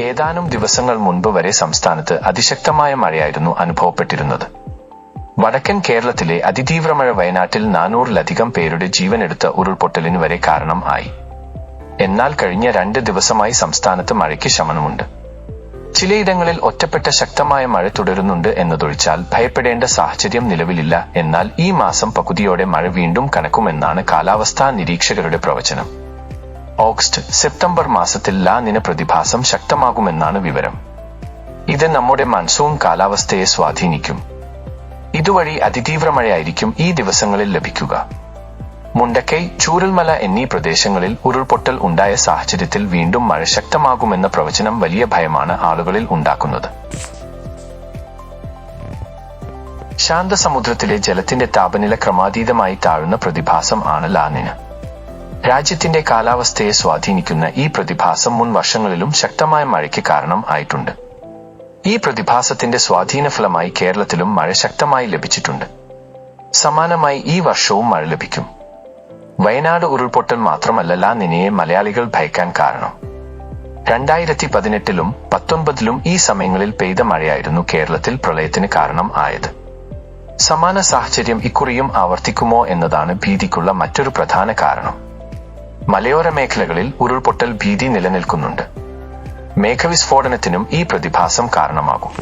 ഏതാനും ദിവസങ്ങൾ മുൻപ് വരെ സംസ്ഥാനത്ത് അതിശക്തമായ മഴയായിരുന്നു അനുഭവപ്പെട്ടിരുന്നത്. വടക്കൻ കേരളത്തിലെ അതിതീവ്ര മഴ വയനാട്ടിൽ നാനൂറിലധികം പേരുടെ ജീവനെടുത്ത ഉരുൾപൊട്ടലിന് വരെ കാരണം ആയി. എന്നാൽ കഴിഞ്ഞ രണ്ട് ദിവസമായി സംസ്ഥാനത്ത് മഴയ്ക്ക് ശമനമുണ്ട്. ചിലയിടങ്ങളിൽ ഒറ്റപ്പെട്ട ശക്തമായ മഴ തുടരുന്നുണ്ട് എന്നതൊഴിച്ചാൽ ഭയപ്പെടേണ്ട സാഹചര്യം നിലവിലില്ല. എന്നാൽ ഈ മാസം പകുതിയോടെ മഴ വീണ്ടും കനക്കുമെന്നാണ് കാലാവസ്ഥാ നിരീക്ഷകരുടെ പ്രവചനം. ഓഗസ്റ്റ് സെപ്റ്റംബർ മാസത്തിൽ ലാനിന പ്രതിഭാസം ശക്തമാകുമെന്നാണ് വിവരം. ഇത് നമ്മുടെ മൺസൂൺ കാലാവസ്ഥയെ സ്വാധീനിക്കും. ഇതുവഴി അതിതീവ്ര മഴയായിരിക്കും ഈ ദിവസങ്ങളിൽ ലഭിക്കുക. മുണ്ടക്കൈ ചൂരൽമല എന്നീ പ്രദേശങ്ങളിൽ ഉരുൾപൊട്ടൽ ഉണ്ടായ സാഹചര്യത്തിൽ വീണ്ടും മഴ ശക്തമാകുമെന്ന പ്രവചനം വലിയ ഭയമാണ് ആളുകളിൽ ഉണ്ടാക്കുന്നത്. ശാന്തസമുദ്രത്തിലെ ജലത്തിന്റെ താപനില ക്രമാതീതമായി താഴുന്ന പ്രതിഭാസം ആണ് ലാനിന് രാജ്യത്തിന്റെ കാലാവസ്ഥയെ സ്വാധീനിക്കുന്ന ഈ പ്രതിഭാസം മുൻ വർഷങ്ങളിലും ശക്തമായ മഴയ്ക്ക് കാരണം ആയിട്ടുണ്ട്. ഈ പ്രതിഭാസത്തിന്റെ സ്വാധീനഫലമായി കേരളത്തിലും മഴ ശക്തമായി ലഭിച്ചിട്ടുണ്ട്. സമാനമായി ഈ വർഷവും മഴ ലഭിക്കും. വയനാട് ഉരുൾപൊട്ടൽ മാത്രമല്ല ലാ നിനയെ മലയാളികൾ ഭയക്കാൻ കാരണം. രണ്ടായിരത്തി പതിനെട്ടിലും പത്തൊൻപതിലും ഈ സമയങ്ങളിൽ പെയ്ത മഴയായിരുന്നു കേരളത്തിൽ പ്രളയത്തിന് കാരണം ആയത്. സമാന സാഹചര്യം ഇക്കുറിയും ആവർത്തിക്കുമോ എന്നതാണ് ഭീതിക്കുള്ള മറ്റൊരു പ്രധാന കാരണം. മലയോര മേഖലകളിൽ ഉരുൾപൊട്ടൽ ഭീതി നിലനിൽക്കുന്നുണ്ട്. മേഘവിസ്ഫോടനത്തിനും ഈ പ്രതിഭാസം കാരണമാകും.